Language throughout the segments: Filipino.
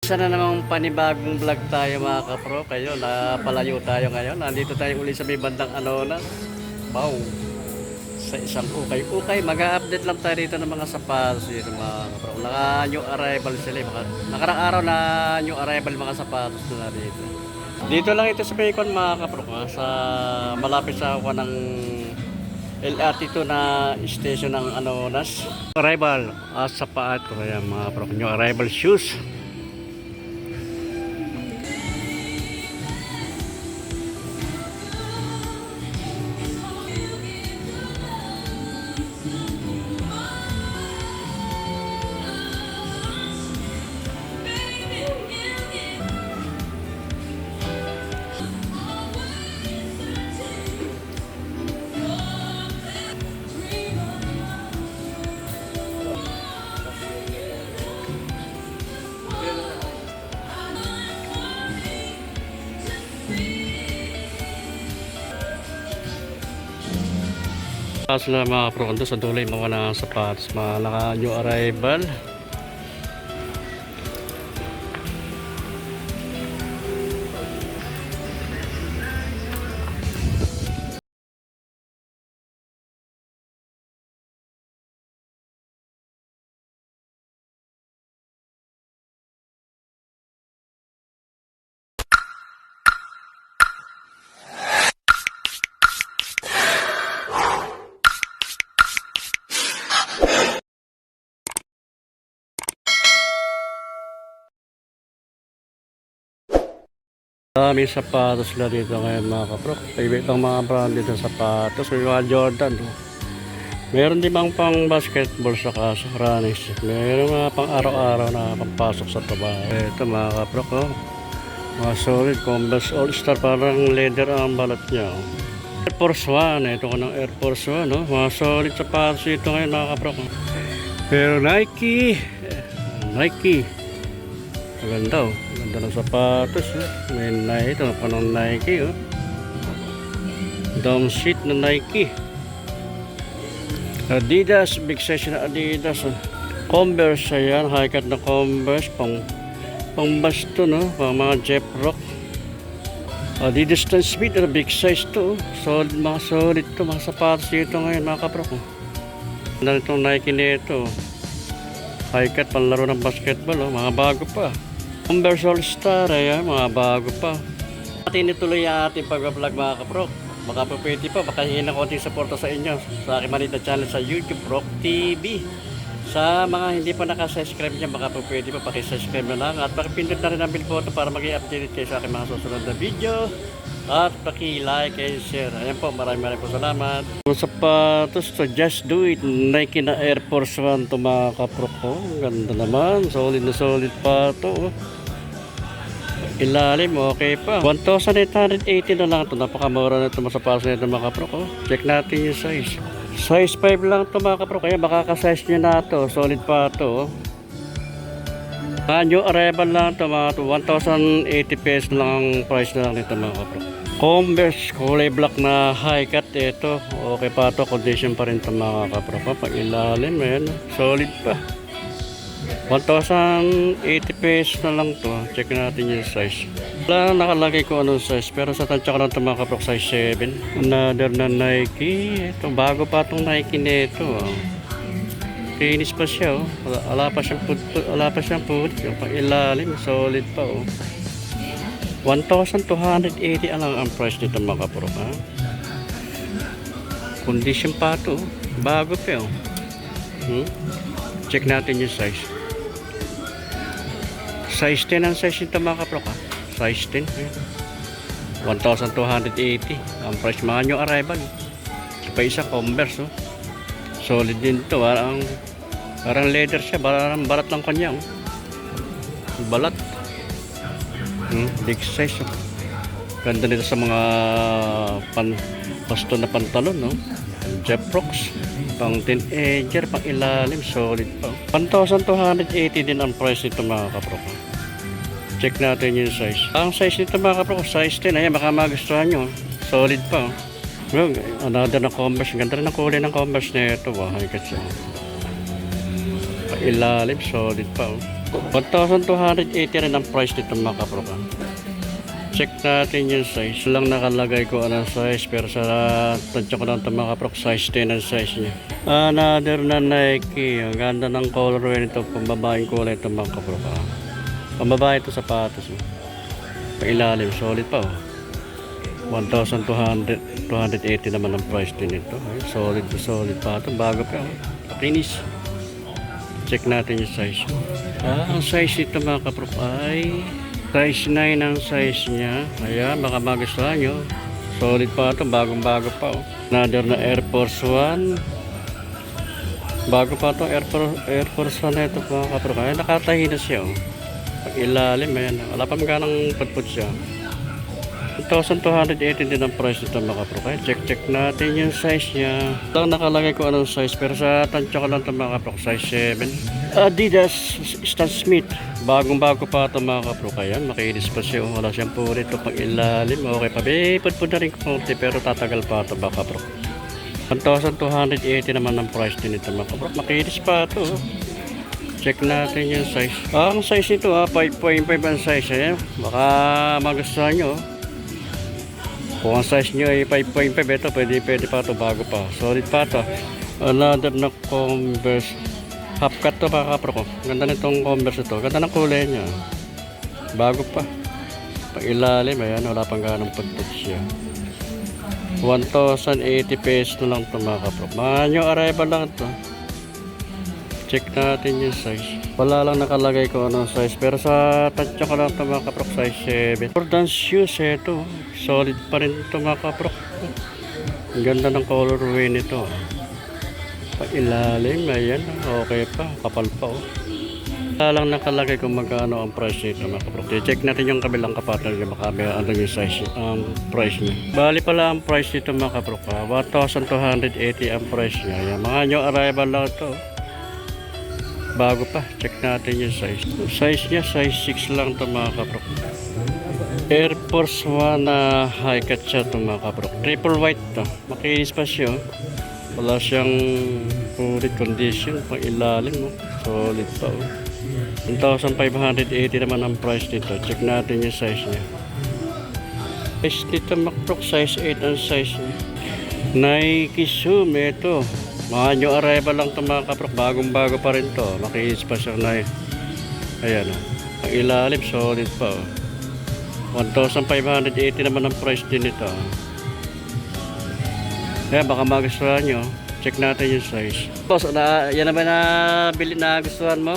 Isa na namang panibagong vlog tayo mga kapro. Kayo, napalayo tayo ngayon. Nandito tayo uli sa may bandang Anonas. Wow! Sa isang ukay-ukay. Mag-update lang tayo dito ng mga sapatos dito mga kapro. Naka new arrival sila. eh. Maka, nakarang araw na new arrival mga sapatos na dito. Dito lang ito sa Bacon mga kapro. Sa malapit sa ako ng LRT2 na station ng Anonas. Arrival at sa paat ko kaya mga kapro. New arrival shoes. Na mga pro sa dulo yung mga na sapatos, mga naka new arrival. Dami sapatos sila dito ngayon mga kapro. Favorite ng mga branded na sapatos. May mga Jordan. oh. Meron din bang pang basketball sa kaso, running. Meron mga pang araw-araw na pampasok sa trabaho. Ito mga kapro ko. Mga solid Converse All-Star parang leather ang balat niya. oh. Air Force One. Ito ko ng Air Force One. Oh. Mga solid sapatos ito ngayon mga kapro. Pero Nike. Nike. Maganda oh. Maganda ng sapatos. Oh. May Nike. Ito pa ng Nike. Oh. Down seat na Nike. Adidas. Big size na Adidas. Oh. Converse. Ayan. High cut na Converse. Pang, pang basto no. Pang mga Jeff Rock. Adidas Stan Smith. Ano, big size to. Oh. Solid. Mga solid to. Mga sapatos dito ngayon. Mga kapro ko. Ganda itong Nike nito. oh. High cut panlaro ng basketball. Oh. Mga bago pa. Converse All-Star, ayan, mga bago pa. At inituloy ang ating pag-vlog mga kapro. Baka po pwede pa, baka hingin ng konting suporta sa inyo sa aking manita channel sa YouTube, Rock TV. Sa mga hindi pa nakasubscribe niya, baka po pwede pa pakisubscribe na lang at pakipindot na rin ang bell button para maging updated kayo sa aking mga susunod na video. At paki-like and share. Ayan po, maraming maraming po salamat. Yung sapatos to Just Do It. Nike na Air Force One to mga kapro ko. Ganda naman. Solid na solid pa to. oh. Ilalim, okay pa. 1,880 na lang ito. Napakamura na ito masapatos na ito mga kapro ko. Check natin yung size. Size 5 lang ito mga kapro. Kaya makakasize nyo na ito. Solid pa ito. oh. Ah, new arrival lang ito mga to. 1,080 pesos lang ang price na lang nito mga kapro. Converse, kulay black na high cut ito. Okay pa ito. Condition pa rin ito mga kapro ko. Pag ilalim, ayan. Solid pa. 1,080 pesos na lang to. Check natin yung size. Wala nakalagay ko anong size. Pero sa tansya ko lang ito mga size 7. Another na Nike. Ito, bago pa itong Nike nito. Oh. Finish pa siya. Oh. Wala, wala pa siyang put, put, wala pa siyang put. Yung pang. Solid pa. Oh. 1,280 ang lang ang price nito mga kaprok. Ha? Condition pa ito. oh. Bago pa. Oh. Hmm? Check natin yung size. Size 10 ang size nito mga kaprok ha. Size 10. eh. 1,280. Ang price mga new arrival. Pa isa Converse. Oh. Solid din to. Parang, parang leather siya. Parang balat lang kanya. Oh. Balat. Hmm, big size. Oh. Ganda nito sa mga pan, pasto na pantalon. No? Jeff Rocks. Pang teenager, pang ilalim. Solid pa. oh. 1,280 din ang price nito mga kaprok. Oh. Check natin yung size. Ang size nito mga kapro, size 10. Ayan, baka magustuhan nyo. Solid pa. Oh. Well, another na Converse. Ganda rin ang kulay ng Converse na ito. Oh. Ay, kasi. Ilalim, solid pa. Oh. 1,280 rin ang price nito mga kapro ka. Check natin yung size. Lang nakalagay ko anong size pero sa tansya ko lang ito mga kapro size 10 ang size niya. Another na Nike. Ganda ng colorway nito. Pambabaeng kulay ito mga kapro ka. Pambabae ito sapatos. oh. Pailalim. Solid pa oh. 1,200 280 naman ang price din ito. Ay, solid na solid pa ito. Bago pa. Oh. Pakinis. Check natin yung size. Ah, ang size ito mga kaprop ay size 9 ang size niya. Ayan, baka magustuhan nyo. Solid pa ito. Bagong bago pa. Oh. Another na Air Force 1. Bago pa ito. Air Force, Air Force 1 na ito mga kaprop. Ayan, nakatahi na siya. Oh. Pag ilalim, ayan. Wala pa magkanang putput siya. 1,280 din ang price nito mga kapro. Kaya check check natin yung size niya. Lang nakalagay ko anong size pero sa tansya ko lang ito mga kapro. Size 7. Adidas Stan Smith. Bagong bago pa ito mga kapro. Kaya makinis pa siya. Wala siyang puri ito pang ilalim. Okay pa. Po na rin konti pero tatagal pa ito mga kapro. 1,280 naman ang price din ito mga kapro. Makinis pa ito. Check natin yung size. Ah, ang size nito ha, 5.5 ang size. Ayan. Baka magustuhan nyo. Kung ang size nyo ay 5.5, ito pwede, pwede pa ito bago pa. Solid pa ito. Another na Converse. Half cut to mga kapro ko. Ganda nitong Converse ito. Ganda ng kulay niya. Bago pa. Pag ilalim, ayan, wala pang ganong putput siya. 1,080 pesos na lang ito mga kapro. Mga new arrival lang ito. Check natin yung size. Wala lang nakalagay ko anong size. Pero sa tansya ko lang ito mga kaprok size 7. Jordan shoes ito. Solid pa rin ito mga kaprok. Ang ganda ng colorway nito. Pag ilalim, ayan. Okay pa. Kapal pa oh. Wala lang nakalagay kung magkano ang price nito mga kaprok. Check natin yung kabilang kapatid niya. Baka may ano yung size, ang price niya. Bali pala ang price nito mga kaprok. ah, 1,280 ang price niya. Ayan. Mga new arrival lang ito. Bago pa, check natin yung size. Size niya, size 6 lang ito mga kaprok. Air Force 1 na high cut siya ito mga kaprok. Triple white to. Makinis pa siya. oh. Wala siyang fully condition. Pang ilalim. Oh. Solid pa. Oh. 1,580 naman ang price nito. Check natin yung size niya. Size dito Macroc, size 8 ang size niya. Nike Zoom, ito. Mga new arrival lang ito mga kaprok. Bagong bago pa rin to. Makinis pa na Ayan o. Ang ilalim, solid pa o. 1,580 naman ang price din ito. Kaya baka magustuhan nyo. Check natin yung size. Boss, na, yan naman na bili na gustuhan mo?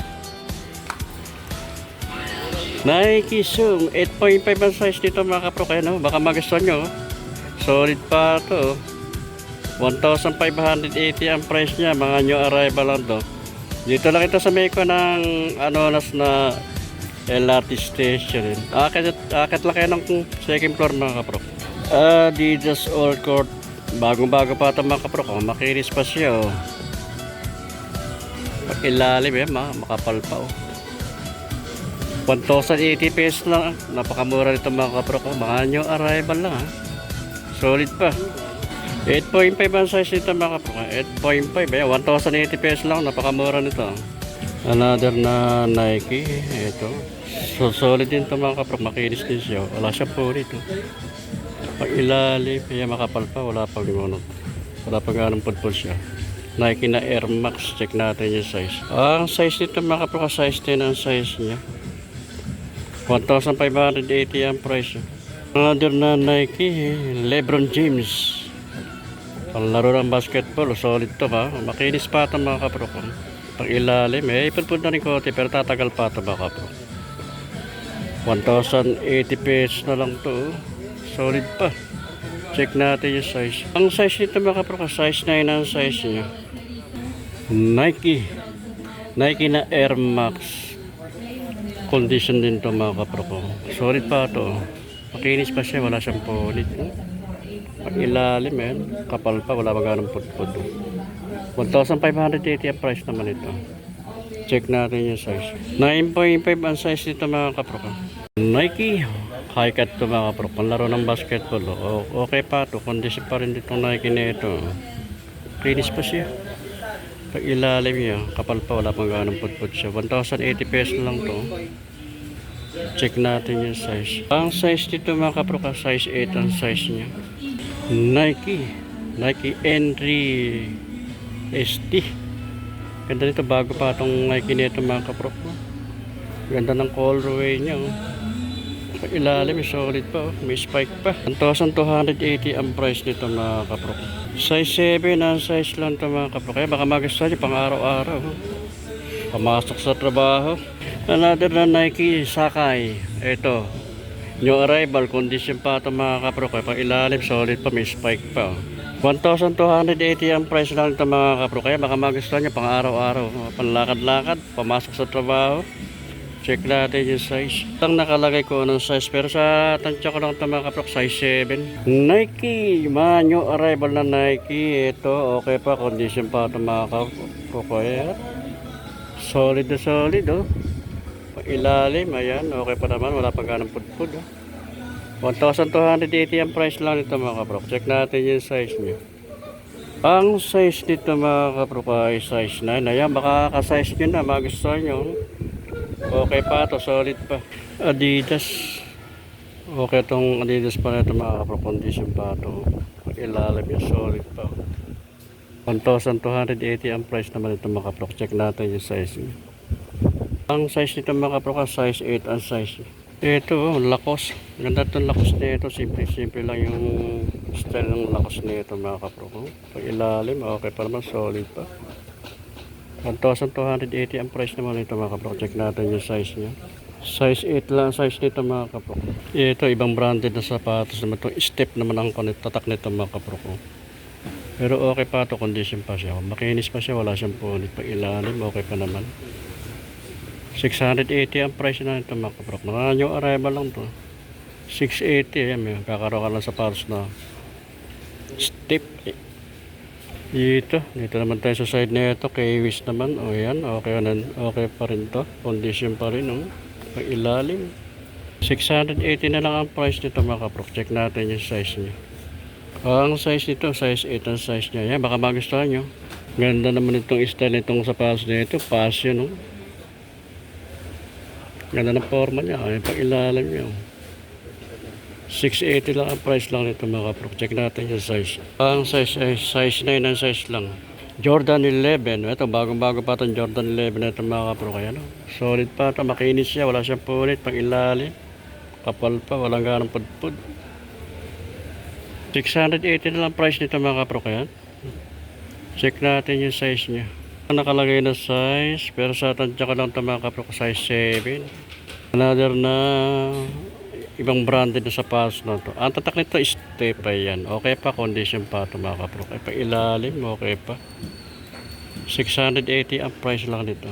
Nike Zoom, 8.5 ang size dito mga kapro. Kaya no, baka magustuhan nyo. Solid pa to. 1,580 ang price niya. Mga new arrival lang to. Dito lang ito sa Meko ng ano nas na LRT station. Akit, akit lang kayo ng second floor mga kapro. Adidas All Court. Bagong bago pa ito mga kapro. Kung makinis pa siya oh. Ilalim eh, ma- makapal pa oh. 1,080 pesos lang. Napakamura nito mga kapro. Mga new arrival lang ha. Solid pa. 8.5 ang size nito mga kapro. 8.5 eh. 1,080 pesos lang. Napakamura nito. Another na Nike. Ito. So solid din ito mga kapro. Makinis din siya. Wala siya po rito. Pag ilalim. Kaya makapal pa. Wala pang limonot. Wala pang ganong putpul siya. Nike na Air Max. Check natin yung size. Ang size nito mga kapro. Size 10 ang size niya. 1,580 ang price. Another na Nike, Lebron James. Panlaro ng basketball, solid to ba? Makinis pa ito mga kapro ko. Pag ilalim, eh, ipulpul na rin konti, pero tatagal pa ito mga kapro. 1,080 pesos na lang to. oh. Solid pa. Check natin yung size. Ang size nito mga kapro ko, size 9 ang size niya. Nike. Nike na Air Max condition din to mga kapro ko. Solid pa to. Makinis pa siya, wala siyang pulit. Pag ilalim eh, kapal pa, wala pa ganong putput. 1,580 ang price naman ito. Check natin yung size. 9.5 ang size nito mga kapro ko. Nike, high cut to mga kapro. Panlaro ng basketball. O, okay pa to, condition pa rin itong Nike na ito. Kinis pa siya. Pag ilalim niya, kapal pa, wala pang ganong putput siya. 1,080 pesos lang to. Check natin yung size. Ang size dito mga kapro ka, size 8 ang size niya. Nike. Nike Henry ST. Ganda nito, bago pa itong Nike nito mga kapro ko. Ganda ng colorway niya. Oh. Ilalim, solid pa. Oh. May spike pa. 1,280 ang price nito mga kapro ko. Size 7 ang size lang ito mga kapro. Kaya baka magustuhan niyo pang araw-araw. oh. Pamasok sa trabaho. Another na Nike Sakay. Ito. New arrival. Condition pa ito mga kapro. Kaya pang ilalim, solid pa. May spike pa. oh. 1,280 ang price lang ito mga kapro. Kaya baka magustuhan niyo pang araw-araw. Panlakad-lakad. Pamasok sa trabaho. Check natin yung size. Ang nakalagay ko ng size. Pero sa tansya ko lang ito mga kaprok, size 7. Nike. Man, new arrival na Nike. Ito, okay pa. Condition pa ito mga kaprok. Solid na solid oh. Ilalim, ayan. Okay pa naman. Wala pang ganang pudpud oh. 1,280 ang price lang nito mga kaprok. Check natin yung size niya. Ang size nito mga kaprok ay size 9. Ayan, baka ka-size nyo na. Magustuhan nyo. Okay pa to, solid pa. Adidas. Okay tong Adidas pa na ito mga condition pa to. Ilalim yung solid pa. 1,280 ang price naman ito mga kaprok. Check natin yung size niya. Ang size nito mga kaprok, size 8 ang size. Ito, oh, lakos. Ganda itong lakos nito. Simple, simple lang yung style ng lakos nito mga kaprok. oh. Pag ilalim, okay pa naman, solid pa. 1,280 ang price naman nito mga kaprok. Check natin yung size niya. Size 8 lang ang size nito mga kaprok. Ito ibang branded na sapatos naman to. Step naman ang tatak nito mga kaprok. oh. Pero okay pa to condition pa siya. Makinis pa siya, wala siyang punit. Pag ilalim, okay pa naman. 680 ang price na nito mga kaprok. Mga new arrival lang to. 680 ayan may kakaroon ka lang sapatos na step. Dito, dito naman tayo sa side na ito, kay Wish naman. O yan, okay, okay pa rin to. Condition pa rin, no? Pag ilalim. 680 na lang ang price nito mga kaprok. Check natin yung size niya. Ang size nito, size 8 ang size niya. Yan, baka magustuhan nyo. Ganda naman itong style nitong sapatos na ito. Passion, no? Ganda ng forma niya. Ay, pag ilalim niya. oh. 680 lang ang price lang nito mga kaprok. Check natin yung size. Ang size ay size 9 ang size lang. Jordan 11. Ito, bagong-bago pa itong Jordan 11 na ito mga kaprok. Ayan, oh. Solid pa ito. Makinis siya. Wala siyang punit. Pag ilalim. Kapal pa. Walang ganong pudpud. 680 na lang price nito mga kaprok. Ayan. Check natin yung size niya. Nakalagay na size. Pero sa tansya ko lang ito mga kaprok. Size 7. Another na ibang branded na sapatos na to. Ang tatak nito is yan. Okay pa, condition pa ito mga kaprok. Ay, pa ilalim, okay pa. 680 ang price lang nito.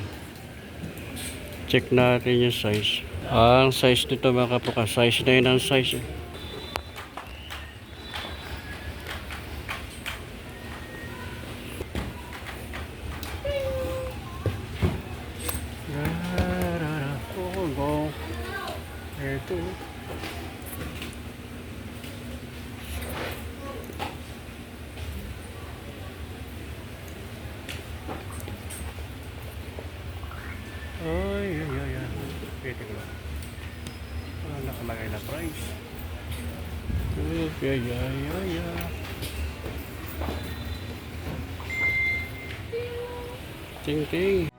Check natin yung size. Ang size nito mga kaprok, ah, size 9 ang size. eh. Oh, go. Ito. Ay, ay, ay, ay. Pwede ko. Ah, nakalagay na price. Ay, ay, ay, ay, ay. Ting, ting.